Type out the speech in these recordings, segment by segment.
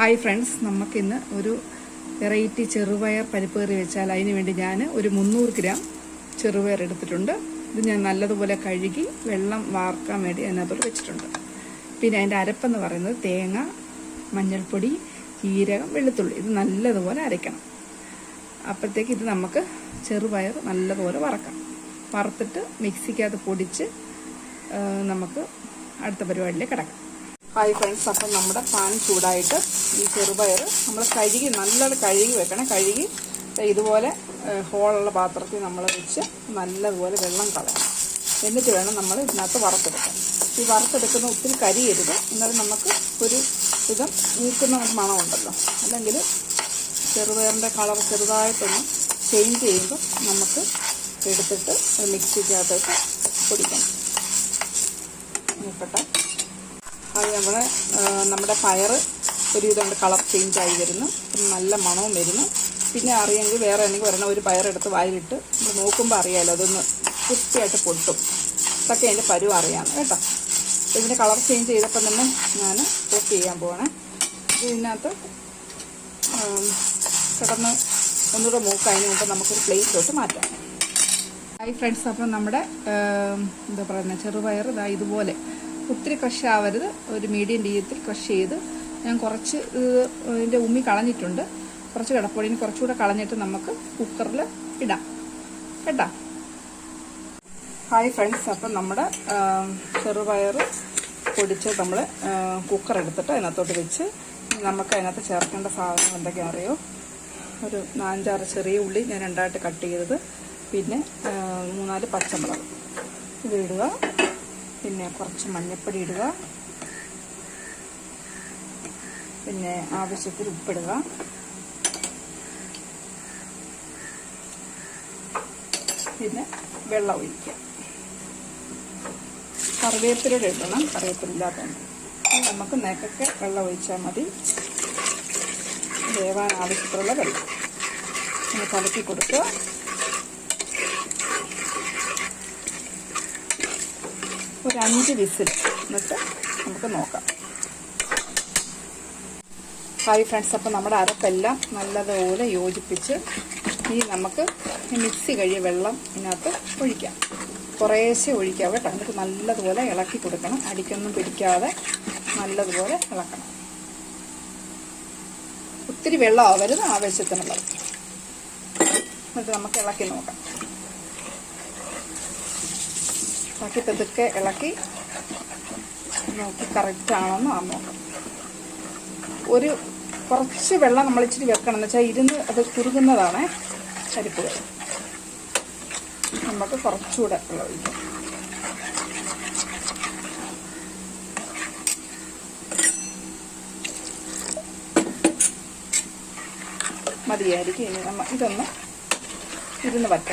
Hi friends നമുക്കിന്ന് ഒരു variety ചെറുപയർ പരിപ്പ് കറി വെച്ചാൽ അതിന് വേണ്ടി ഞാൻ ഒരു മുന്നൂറ് ഗ്രാം ചെറുപയർ എടുത്തിട്ടുണ്ട്. ഇത് ഞാൻ നല്ലതുപോലെ കഴുകി വെള്ളം വാർക്കാൻ വേണ്ടി അതിനകത്തോട്ട് വെച്ചിട്ടുണ്ട്. പിന്നെ അതിന്റെ അരപ്പെന്ന് പറയുന്നത് തേങ്ങ മഞ്ഞൾപ്പൊടി ജീരകം വെളുത്തുള്ളി ഇത് നല്ലതുപോലെ അരയ്ക്കണം. അപ്പോഴത്തേക്ക് ഇത് നമുക്ക് ചെറുപയർ നല്ലതുപോലെ വറക്കാം. വറുത്തിട്ട് മിക്സിക്കകത്ത് പൊടിച്ച് നമുക്ക് അടുത്ത പരിപാടിയിലേക്ക് കിടക്കാം. ഹായ് ഫ്രണ്ട്സ് അപ്പം നമ്മുടെ പാൻ ചൂടായിട്ട് ഈ ചെറുപയർ നമ്മൾ കഴുകി നല്ലത് കഴുകി വെക്കണം. കഴുകി ഇതുപോലെ ഹോളുള്ള പാത്രത്തിൽ നമ്മൾ വെച്ച് നല്ലതുപോലെ വെള്ളം കളയണം. എന്നിട്ട് വേണം നമ്മൾ ഇതിനകത്ത് വറുത്തെടുക്കാൻ. ഈ വറുത്തെടുക്കുന്ന ഒത്തിരി കരിയരുത്. എന്നാലും നമുക്ക് ഒരു വിധം നീക്കുന്ന മണമുണ്ടല്ലോ. അല്ലെങ്കിൽ ചെറുപയറിന്റെ കളർ ചെറുതായിട്ടൊന്ന് ചേഞ്ച് ചെയ്യുമ്പോൾ നമുക്ക് എടുത്തിട്ട് മിക്സിക്കകത്തേക്ക് പൊടിക്കണം. നോക്കട്ടെ അത് നമ്മുടെ നമ്മുടെ പയർ ഒരു ഇതുകൊണ്ട് കളർ ചേഞ്ച് ആയി വരുന്നു നല്ല മണവും വരുന്നു. പിന്നെ അറിയാമെങ്കിൽ വേറെ എനിക്ക് വരണ ഒരു പയറെടുത്ത് വായിലിട്ട് നമ്മൾ നോക്കുമ്പോൾ അറിയാമല്ലോ അതൊന്ന് കൃത്യമായിട്ട് പൊട്ടും. ഇതൊക്കെ അതിന്റെ പരുവം അറിയാം കേട്ടോ. ഇതിന്റെ കളർ ചേഞ്ച് ചെയ്തപ്പോൾ തന്നെ ഞാൻ ഓഫ് ചെയ്യാൻ പോവാണ്. ഇത് ഇതിനകത്ത് കിടന്ന് ഒന്നുകൂടെ മൂക്കതിന് മുമ്പ് നമുക്കൊരു പ്ലേറ്റിലോട്ട് മാറ്റാം. ഹായ് ഫ്രണ്ട്സ് അപ്പം നമ്മുടെ എന്താ പറയുന്നത് ചെറുപയർ ഇതാ ഇതുപോലെ. ഒത്തിരി ക്രഷ് ആവരുത്. ഒരു മീഡിയം രീതിയിൽ ക്രഷ് ചെയ്ത് ഞാൻ കുറച്ച് അതിന്റെ ഉമ്മി കളഞ്ഞിട്ടുണ്ട്. കുറച്ച് കിടപ്പൊടിന് കുറച്ചുകൂടെ കളഞ്ഞിട്ട് നമുക്ക് കുക്കറിൽ ഇടാം. കേട്ടോ? ഹായ് ഫ്രണ്ട്സ് അപ്പം നമ്മുടെ ചെറുപയർ പൊടിച്ച് നമ്മൾ കുക്കർ എടുത്തിട്ട് അതിനകത്തോട്ട് വെച്ച് നമുക്ക് അതിനകത്ത് ചേർക്കേണ്ട സാധനം എന്തൊക്കെയാ അറിയോ? ഒരു നാലഞ്ചാറ് ചെറിയ ഉള്ളി ഞാൻ രണ്ടായിട്ട് കട്ട് ചെയ്തത്. പിന്നെ മൂന്നാൽ പച്ചമുളക്. ഇത് ഇടുക. പിന്നെ കുറച്ച് മഞ്ഞൾപ്പൊടി ഇടുക. പിന്നെ ആവശ്യത്തിന് ഉപ്പിടുക. പിന്നെ വെള്ളം ഒഴിക്കുക. കറിവേപ്പിലയുടെ ഇടണം. കറിവേപ്പിലില്ലാത്തതുകൊണ്ട് ഇനി നമുക്ക് നേക്കൊക്കെ വെള്ളം ഒഴിച്ചാൽ മതി. വേവാൻ ആവശ്യത്തിലുള്ള വെള്ളം. ഒന്ന് കലക്കി കൊടുക്കുക. ഒരു അഞ്ച് വിസിൽ. എന്നിട്ട് നമുക്ക് നോക്കാം. ഹായ് ഫ്രണ്ട്സ് അപ്പോൾ നമ്മുടെ അരപ്പെല്ലാം നല്ലതുപോലെ യോജിപ്പിച്ച് ഈ നമുക്ക് മിക്സി കഴിയ വെള്ളം ഇതിനകത്ത് ഒഴിക്കാം. കുറേശ്ശെ ഒഴിക്കാം കേട്ടോ. എന്നിട്ട് നല്ലതുപോലെ ഇളക്കി കൊടുക്കണം. അടിക്കൊന്നും പിടിക്കാതെ നല്ലതുപോലെ ഇളക്കണം. ഒത്തിരി വെള്ളം ആവരുത് ആവശ്യത്തിനുള്ളത് എന്നിട്ട് നമുക്ക് ഇളക്കി നോക്കാം. ഇളക്കി പതുക്കെ ഇളക്കി നോക്കി കറക്റ്റാണെന്ന് നോക്കാം. ഒരു കുറച്ച് വെള്ളം നമ്മൾ ഇച്ചിരി വെക്കണം. എന്ന് വെച്ചാൽ ഇരുന്ന് അത് കുറുകുന്നതാണ് പരിപ്പുകൾ നമുക്ക് കുറച്ചുകൂടെ വെള്ളം ഒഴിക്കാം. മതിയായിരിക്കും. ഇനി നമ്മ ഇതൊന്ന് ഇരുന്ന് വറ്റ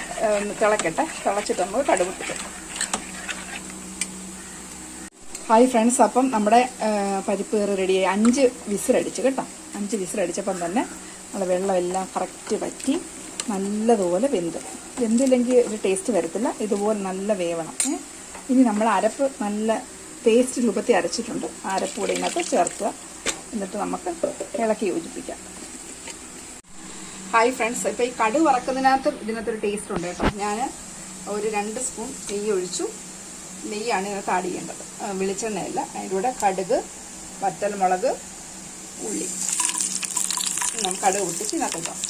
തിളക്കട്ടെ. തിളച്ചിട്ട് നമ്മൾ കടുവിട്ടിട്ട് ഹായ് ഫ്രണ്ട്സ് അപ്പം നമ്മുടെ പരിപ്പ് കയറി റെഡിയായി അഞ്ച് വിസിലടിച്ചു കേട്ടോ. അഞ്ച് വിസിലടിച്ചപ്പം തന്നെ നമ്മൾ വെള്ളമെല്ലാം കറക്റ്റ് പറ്റി നല്ലതുപോലെ വെന്ത്. വെന്തില്ലെങ്കിൽ ഒരു ടേസ്റ്റ് വരത്തില്ല. ഇതുപോലെ നല്ല വേവണം. ഇനി നമ്മൾ അരപ്പ് നല്ല പേസ്റ്റ് രൂപത്തിൽ അരച്ചിട്ടുണ്ട്. ആ അരപ്പ് കൂടെ ഇതിനകത്ത് ചേർക്കുക. എന്നിട്ട് നമുക്ക് ഇളക്കി യോജിപ്പിക്കാം. ഹായ് ഫ്രണ്ട്സ് ഇപ്പോൾ ഈ കടുക് വറക്കുന്നതിനകത്ത് ഇതിനകത്തൊരു ടേസ്റ്റ് ഉണ്ട് കേട്ടോ. ഞാൻ ഒരു രണ്ട് സ്പൂൺ നെയ്യ് ഒഴിച്ചു. നെയ്യാണ് ഇതിനകത്ത് ആഡ് ചെയ്യേണ്ടത്. വെളിച്ചെണ്ണയല്ല. അതിന്റെ കൂടെ കടുക് വറ്റൽമുളക് ഉള്ളി. നമുക്ക് കടുക് പൊട്ടിച്ച് ഇതിനകത്ത്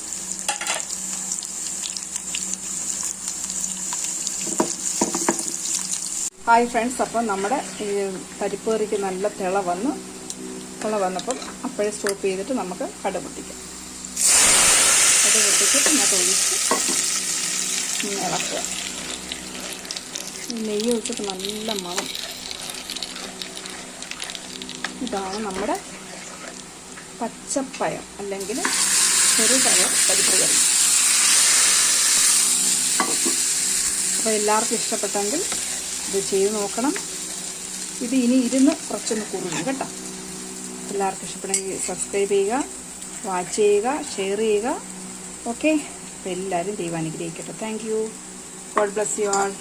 ഹായ് ഫ്രണ്ട്സ്. അപ്പം നമ്മുടെ ഈ പരിപ്പ് കറിക്ക് നല്ല തിള വന്ന്. തിള വന്നപ്പം അപ്പോഴേ സ്റ്റോപ്പ് ചെയ്തിട്ട് നമുക്ക് കടുക് പൊട്ടിക്കാം. കടുക് പൊട്ടിച്ച് ഇതിനകത്ത് ഒഴിച്ച് ഇളക്കുക. നെയ്യ് ഒഴിച്ചിട്ട് നല്ല മണം. ഇതാണ് നമ്മുടെ പച്ചപ്പയം അല്ലെങ്കിൽ ചെറുപയർ പരിപ്പ് കറി അപ്പോൾ എല്ലാവർക്കും ഇഷ്ടപ്പെട്ടെങ്കിൽ ഇത് ചെയ്ത് നോക്കണം. ഇത് ഇനി ഇരുന്ന് കുറച്ചൊന്ന് കുറുകും കേട്ടോ. എല്ലാവർക്കും ഇഷ്ടപ്പെടുമെങ്കിൽ സബ്സ്ക്രൈബ് ചെയ്യുക വാച്ച് ചെയ്യുക ഷെയർ ചെയ്യുക. ഓക്കെ അപ്പോൾ എല്ലാവരും ദൈവാനുഗ്രഹിക്കട്ടെ. Thank you God bless you all